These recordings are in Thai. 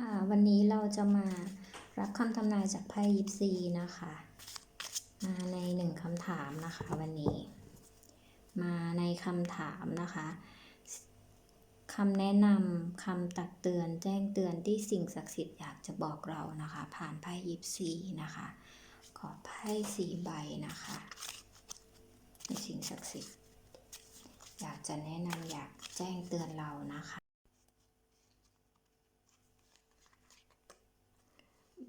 ค่ะ วันนี้เราจะมารับคำทำนายจากไพ่ยิปซีนะคะ มาในหนึ่งคำถามนะคะวันนี้ มาในคำถามนะคะคำแนะนำคำตักเตือนแจ้งเตือนที่สิ่งศักดิ์สิทธิ์อยากจะบอกเรานะคะ ผ่านไพ่ยิปซีนะคะ ขอไพ่สีใบนะคะในสิ่งศักดิ์สิทธิ์อยากจะแนะนำอยากแจ้งเตือนเรานะคะ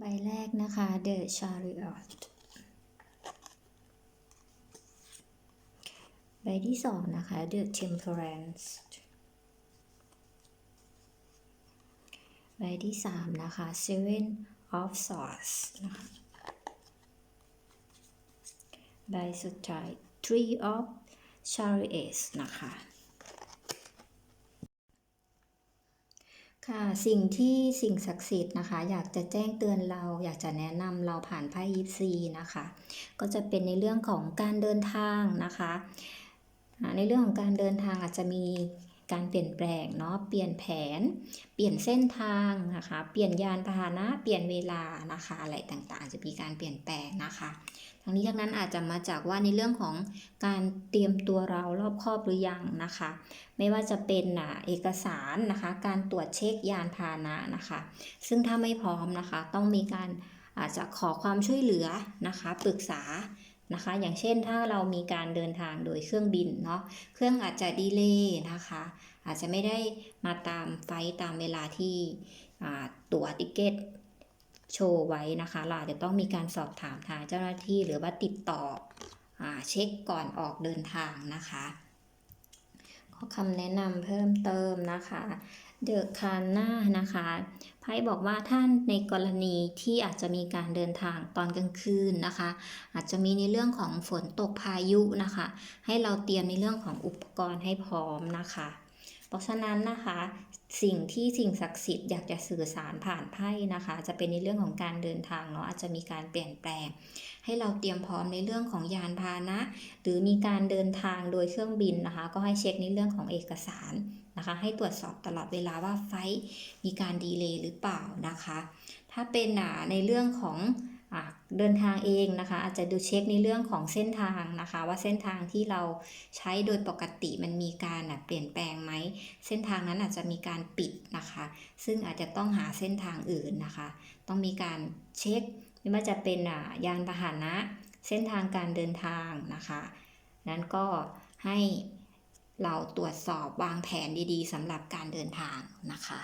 ใบแรกนะคะ The Chariot ใบที่สองนะคะ The Temperance ใบที่สามนะคะ Seven of Swords นะคะใบสุดท้าย Three of Chariots นะคะ ค่ะสิ่งที่สิ่งศักดิ์สิทธิ์นะคะ อยากจะแจ้งเตือนเรา อยากจะแนะนำเราผ่านไพ่ยิปซีนะคะ ก็จะเป็นในเรื่องของการเดินทางนะคะ ในเรื่องของการเดินทางอาจจะมี การเปลี่ยนแปลงเนาะ เปลี่ยนแผน เปลี่ยนเส้นทางนะคะ เปลี่ยนยานพาหนะ เปลี่ยนเวลานะคะ อะไรต่างๆ จะมีการเปลี่ยนแปลงนะคะ ทั้งนี้ทั้งนั้นอาจจะมาจากว่าในเรื่องของการเตรียมตัวเรารอบครอบหรือยังนะคะ ไม่ว่าจะเป็นอ่าเอกสารนะคะ การตรวจเช็คยานพาหนะนะคะ ซึ่งถ้าไม่พร้อมนะคะ ต้องมีการอาจจะขอความช่วยเหลือนะคะ ปรึกษา นะคะ อย่างเช่นถ้าเรามีการเดินทางโดยเครื่องบินเนาะ เครื่องอาจจะดีเลย์นะคะ อาจจะไม่ได้มาตามไฟตามเวลาที่ตั๋วติเกตโชว์ไว้นะคะ เราอาจจะต้องมีการสอบถามทางเจ้าหน้าที่หรือว่าติดต่ออเช็คก่อนออกเดินทางนะคะ ข้อคำแนะนำเพิ่มเติมนะคะ เดอะคาน่านะคะไพ่บอกว่าท่านในกรณีที่อาจจะมีการเดินทางตอนกลางคืนนะคะ อาจจะมีในเรื่องของฝนตกพายุนะคะ ให้เราเตรียมในเรื่องของอุปกรณ์ให้พร้อมนะคะ ราะฉะนั้นนะคะสิ่งที่สิ่งศักดิ์สิทธิ์อยากจะสื่อสารผ่านไพ่นะคะ จะเป็นในเรื่องของการเดินทางเนาะอาจจะมีการเปลี่ยนแปลง ให้เราเตรียมพร้อมในเรื่องของยานพาหนะ หรือมีการเดินทางโดยเครื่องบินนะคะ ก็ให้เช็คในเรื่องของเอกสารนะคะ ให้ตรวจสอบตลอดเวลาว่าไฟล์มีการดีเลย์หรือเปล่านะคะ ถ้าเป็นอ่าในเรื่องของ เดินทางเองนะคะ อาจจะดูเช็คในเรื่องของเส้นทางนะคะ ว่าเส้นทางที่เราใช้โดยปกติมันมีการเปลี่ยนแปลงไหมเส้นทางนั้นอาจจะมีการปิดนะคะ ซึ่งอาจจะต้องหาเส้นทางอื่นนะคะ ต้องมีการเช็คไม่ว่าจะเป็นอ่ายานพาหนะเส้นทางการเดินทางนะคะ นั้นก็ให้เราตรวจสอบวางแผนดีๆสำหรับการเดินทางนะคะ